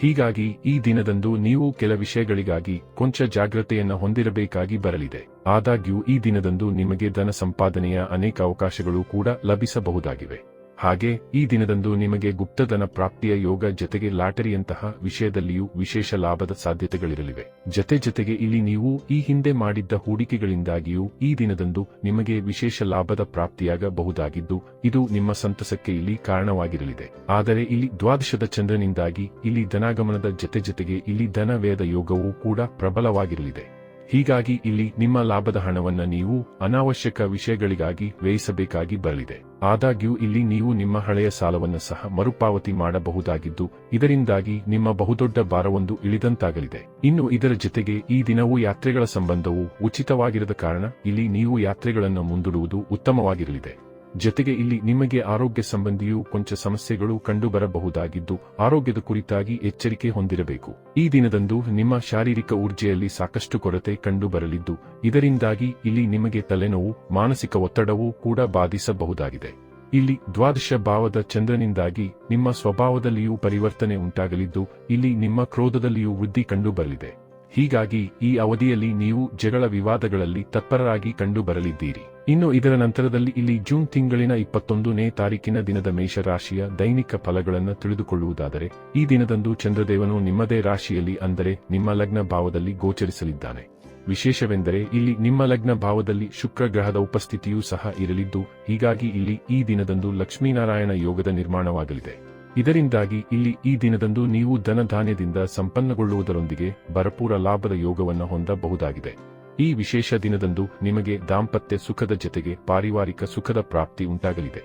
ಹೀಗಾಗಿ ಈ ದಿನದಂದು ನೀವು ಕೆಲ ವಿಷಯಗಳಿಗಾಗಿ ಕೊಂಚ ಜಾಗ್ರತೆಯನ್ನ ಹೊಂದಿರಬೇಕಾಗಿ ಬರಲಿದೆ. ಆದಾಗ್ಯೂ ಈ ದಿನದಂದು ನಿಮಗೆ ಧನ ಸಂಪಾದನೆಯ ಅನೇಕ ಅವಕಾಶಗಳು ಕೂಡ ಲಭಿಸಬಹುದಾಗಿವೆ. ಹಾಗೆ ಈ ದಿನದಂದು ನಿಮಗೆ ಗುಪ್ತಧನ ಪ್ರಾಪ್ತಿಯ ಯೋಗ ಜತೆಗೆ ಲಾಟರಿಯಂತಹ ವಿಷಯದಲ್ಲಿಯೂ ವಿಶೇಷ ಲಾಭದ ಸಾಧ್ಯತೆಗಳಿರಲಿವೆ. ಜತೆ ಜತೆಗೆ ಇಲ್ಲಿ ನೀವು ಈ ಹಿಂದೆ ಮಾಡಿದ್ದ ಹೂಡಿಕೆಗಳಿಂದಾಗಿಯೂ ಈ ದಿನದಂದು ನಿಮಗೆ ವಿಶೇಷ ಲಾಭದ ಪ್ರಾಪ್ತಿಯಾಗಬಹುದಾಗಿದ್ದು, ಇದು ನಿಮ್ಮ ಸಂತಸಕ್ಕೆ ಇಲ್ಲಿ ಕಾರಣವಾಗಿರಲಿದೆ. ಆದರೆ ಇಲ್ಲಿ ದ್ವಾದಶದ ಚಂದ್ರನಿಂದಾಗಿ ಇಲ್ಲಿ ಧನಾಗಮನದ ಜತೆ ಜತೆಗೆ ಇಲ್ಲಿ ಧನ ವ್ಯಯದ ಯೋಗವೂ ಕೂಡ ಪ್ರಬಲವಾಗಿರಲಿದೆ. ಹೀಗಾಗಿ ಇಲ್ಲಿ ನಿಮ್ಮ ಲಾಭದ ಹಣವನ್ನ ನೀವು ಅನಾವಶ್ಯಕ ವಿಷಯಗಳಿಗಾಗಿ ವ್ಯಯಿಸಬೇಕಾಗಿ ಬರಲಿದೆ. ಆದಾಗ್ಯೂ ಇಲ್ಲಿ ನೀವು ನಿಮ್ಮ ಹಳೆಯ ಸಾಲವನ್ನು ಸಹ ಮರುಪಾವತಿ ಮಾಡಬಹುದಾಗಿದ್ದು, ಇದರಿಂದಾಗಿ ನಿಮ್ಮ ಬಹುದೊಡ್ಡ ಭಾರವೊಂದು ಇಳಿದಂತಾಗಲಿದೆ. ಇನ್ನು ಇದರ ಜೊತೆಗೆ ಈ ದಿನವೂ ಯಾತ್ರೆಗಳ ಸಂಬಂಧವು ಉಚಿತವಾಗಿರದ ಕಾರಣ ಇಲ್ಲಿ ನೀವು ಯಾತ್ರೆಗಳನ್ನು ಮುಂದೂಡುವುದು ಉತ್ತಮವಾಗಿರಲಿದೆ. ಜೊತೆಗೆ ಇಲ್ಲಿ ನಿಮಗೆ ಆರೋಗ್ಯ ಸಂಬಂಧಿಯೂ ಕೊಂಚ ಸಮಸ್ಯೆಗಳು ಕಂಡುಬರಬಹುದಾಗಿದ್ದು, ಆರೋಗ್ಯದ ಕುರಿತಾಗಿ ಎಚ್ಚರಿಕೆ ಹೊಂದಿರಬೇಕು. ಈ ದಿನದಂದು ನಿಮ್ಮ ಶಾರೀರಿಕ ಊರ್ಜೆಯಲ್ಲಿ ಸಾಕಷ್ಟು ಕೊರತೆ ಕಂಡುಬರಲಿದ್ದು, ಇದರಿಂದಾಗಿ ಇಲ್ಲಿ ನಿಮಗೆ ತಲೆನೋವು, ಮಾನಸಿಕ ಒತ್ತಡವೂ ಕೂಡ ಬಾಧಿಸಬಹುದಾಗಿದೆ. ಇಲ್ಲಿ ದ್ವಾದಶ ಭಾವದ ಚಂದ್ರನಿಂದಾಗಿ ನಿಮ್ಮ ಸ್ವಭಾವದಲ್ಲಿಯೂ ಪರಿವರ್ತನೆ ಉಂಟಾಗಲಿದ್ದು, ಇಲ್ಲಿ ನಿಮ್ಮ ಕ್ರೋಧದಲ್ಲಿಯೂ ವೃದ್ಧಿ ಕಂಡುಬರಲಿದೆ. ಹೀಗಾಗಿ ಈ ಅವಧಿಯಲ್ಲಿ ನೀವು ಜಗಳ ವಿವಾದಗಳಲ್ಲಿ ತತ್ಪರರಾಗಿ ಕಂಡುಬರಲಿದ್ದೀರಿ. ಇನ್ನು ಇದರ ನಂತರದಲ್ಲಿ ಇಲ್ಲಿ ಜೂನ್ ತಿಂಗಳಿನ ಇಪ್ಪತ್ತೊಂದನೇ ತಾರೀಕಿನ ದಿನದ ಮೇಷರಾಶಿಯ ದೈನಿಕ ಫಲಗಳನ್ನು ತಿಳಿದುಕೊಳ್ಳುವುದಾದರೆ, ಈ ದಿನದಂದು ಚಂದ್ರದೇವನು ನಿಮ್ಮದೇ ರಾಶಿಯಲ್ಲಿ ಅಂದರೆ ನಿಮ್ಮ ಲಗ್ನ ಭಾವದಲ್ಲಿ ಗೋಚರಿಸಲಿದ್ದಾನೆ. ವಿಶೇಷವೆಂದರೆ ಇಲ್ಲಿ ನಿಮ್ಮ ಲಗ್ನ ಭಾವದಲ್ಲಿ ಶುಕ್ರ ಗ್ರಹದ ಉಪಸ್ಥಿತಿಯೂ ಸಹ ಇರಲಿದ್ದು, ಹೀಗಾಗಿ ಇಲ್ಲಿ ಈ ದಿನದಂದು ಲಕ್ಷ್ಮೀನಾರಾಯಣ ಯೋಗದ ನಿರ್ಮಾಣವಾಗಲಿದೆ. ಇದರಿಂದಾಗಿ ಇಲ್ಲಿ ಈ ದಿನದಂದು ನೀವು ಧನಧಾನ್ಯದಿಂದ ಸಂಪನ್ನಗೊಳ್ಳುವುದರೊಂದಿಗೆ ಭರಪೂರ ಲಾಭದ ಯೋಗವನ್ನು ಹೊಂದಬಹುದಾಗಿದೆ. ಈ ವಿಶೇಷ ದಿನದಂದು ನಿಮಗೆ ದಾಂಪತ್ಯ ಸುಖದ ಜತೆಗೆ ಪಾರಿವಾರಿಕ ಸುಖದ ಪ್ರಾಪ್ತಿ ಉಂಟಾಗಲಿದೆ.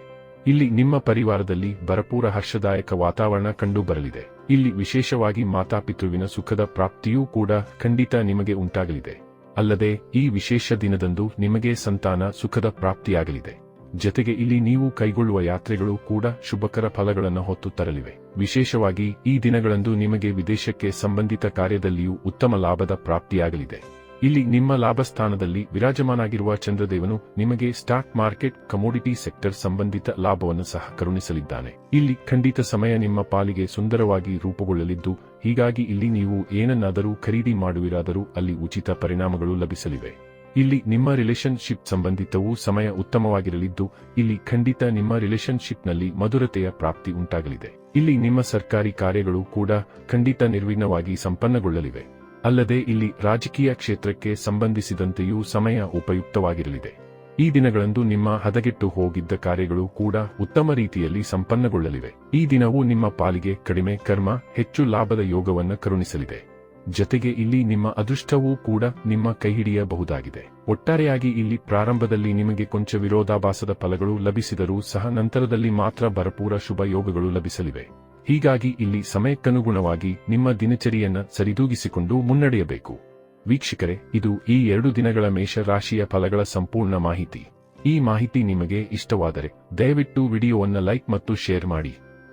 ಇಲ್ಲಿ ನಿಮ್ಮ ಪರಿವಾರದಲ್ಲಿ ಭರಪೂರ ಹರ್ಷದಾಯಕ ವಾತಾವರಣ ಕಂಡುಬರಲಿದೆ. ಇಲ್ಲಿ ವಿಶೇಷವಾಗಿ ಮಾತಾಪಿತೃವಿನ ಸುಖದ ಪ್ರಾಪ್ತಿಯೂ ಕೂಡ ಖಂಡಿತ ನಿಮಗೆ ಉಂಟಾಗಲಿದೆ. ಅಲ್ಲದೆ ಈ ವಿಶೇಷ ದಿನದಂದು ನಿಮಗೆ ಸಂತಾನ ಸುಖದ ಪ್ರಾಪ್ತಿಯಾಗಲಿದೆ. ಜತೆಗೆ ಇಲ್ಲಿ ನೀವು ಕೈಗೊಳ್ಳುವ ಯಾತ್ರೆಗಳು ಕೂಡ ಶುಭಕರ ಫಲಗಳನ್ನು ಹೊತ್ತು ತರಲಿವೆ. ವಿಶೇಷವಾಗಿ ಈ ದಿನಗಳಂದು ನಿಮಗೆ ವಿದೇಶಕ್ಕೆ ಸಂಬಂಧಿತ ಕಾರ್ಯದಲ್ಲಿಯೂ ಉತ್ತಮ ಲಾಭದ ಪ್ರಾಪ್ತಿಯಾಗಲಿದೆ. ಇಲ್ಲಿ ನಿಮ್ಮ ಲಾಭಸ್ಥಾನದಲ್ಲಿ ವಿರಾಜಮಾನಾಗಿರುವ ಚಂದ್ರದೇವನು ನಿಮಗೆ ಸ್ಟಾಕ್ ಮಾರ್ಕೆಟ್, ಕಮೋಡಿಟಿ ಸೆಕ್ಟರ್ ಸಂಬಂಧಿತ ಲಾಭವನ್ನು ಸಹ ಕರುಣಿಸಲಿದ್ದಾನೆ. ಇಲ್ಲಿ ಖಂಡಿತ ಸಮಯ ನಿಮ್ಮ ಪಾಲಿಗೆ ಸುಂದರವಾಗಿ ರೂಪುಗೊಳ್ಳಲಿದ್ದು, ಹೀಗಾಗಿ ಇಲ್ಲಿ ನೀವು ಏನನ್ನಾದರೂ ಖರೀದಿ ಮಾಡುವಿರಾದರೂ ಅಲ್ಲಿ ಉಚಿತ ಪರಿಣಾಮಗಳು ಲಭಿಸಲಿವೆ. ಇಲ್ಲಿ ನಿಮ್ಮ ರಿಲೇಶನ್ಶಿಪ್ ಸಂಬಂಧಿತವೂ ಸಮಯ ಉತ್ತಮವಾಗಿರಲಿದ್ದು, ಇಲ್ಲಿ ಖಂಡಿತ ನಿಮ್ಮ ರಿಲೇಶನ್ಶಿಪ್ನಲ್ಲಿ ಮಧುರತೆಯ ಪ್ರಾಪ್ತಿ ಉಂಟಾಗಲಿದೆ. ಇಲ್ಲಿ ನಿಮ್ಮ ಸರ್ಕಾರಿ ಕಾರ್ಯಗಳು ಕೂಡ ಖಂಡಿತ ನಿರ್ವಿಘ್ನವಾಗಿ ಸಂಪನ್ನಗೊಳ್ಳಲಿವೆ. ಅಲ್ಲದೆ ಇಲ್ಲಿ ರಾಜಕೀಯ ಕ್ಷೇತ್ರಕ್ಕೆ ಸಂಬಂಧಿಸಿದಂತೆಯೂ ಸಮಯ ಉಪಯುಕ್ತವಾಗಿರಲಿದೆ. ಈ ದಿನಗಳಂದು ನಿಮ್ಮ ಹದಗೆಟ್ಟು ಹೋಗಿದ್ದ ಕಾರ್ಯಗಳು ಕೂಡ ಉತ್ತಮ ರೀತಿಯಲ್ಲಿ ಸಂಪನ್ನಗೊಳ್ಳಲಿವೆ. ಈ ದಿನವೂ ನಿಮ್ಮ ಪಾಲಿಗೆ ಕಡಿಮೆ ಕರ್ಮ, ಹೆಚ್ಚು ಲಾಭದ ಯೋಗವನ್ನು ಕರುಣಿಸಲಿದೆ. ಜತೆಗೆ ಇಲ್ಲಿ ನಿಮ್ಮ ಅದೃಷ್ಟವೂ ಕೂಡ ನಿಮ್ಮ ಕೈಹಿಡಿಯಬಹುದಾಗಿದೆ. ಒಟ್ಟಾರೆಯಾಗಿ ಇಲ್ಲಿ ಪ್ರಾರಂಭದಲ್ಲಿ ನಿಮಗೆ ಕೊಂಚ ವಿರೋಧಾಭಾಸದ ಫಲಗಳು ಲಭಿಸಿದರೂ ಸಹ ನಂತರದಲ್ಲಿ ಮಾತ್ರ ಭರಪೂರ ಶುಭ ಯೋಗಗಳು ಲಭಿಸಲಿವೆ. ಹೀಗಾಗಿ ಇಲ್ಲಿ ಸಮಯಕ್ಕನುಗುಣವಾಗಿ ನಿಮ್ಮ ದಿನಚರಿಯನ್ನ ಸರಿದೂಗಿಸಿಕೊಂಡು ಮುನ್ನಡೆಯಬೇಕು. ವೀಕ್ಷಕರೇ, ಇದು ಈ ಎರಡು ದಿನಗಳ ಮೇಷ ರಾಶಿಯ ಫಲಗಳ ಸಂಪೂರ್ಣ ಮಾಹಿತಿ. ಈ ಮಾಹಿತಿ ನಿಮಗೆ ಇಷ್ಟವಾದರೆ ದಯವಿಟ್ಟು ವಿಡಿಯೋವನ್ನು ಲೈಕ್ ಮತ್ತು ಶೇರ್ ಮಾಡಿ.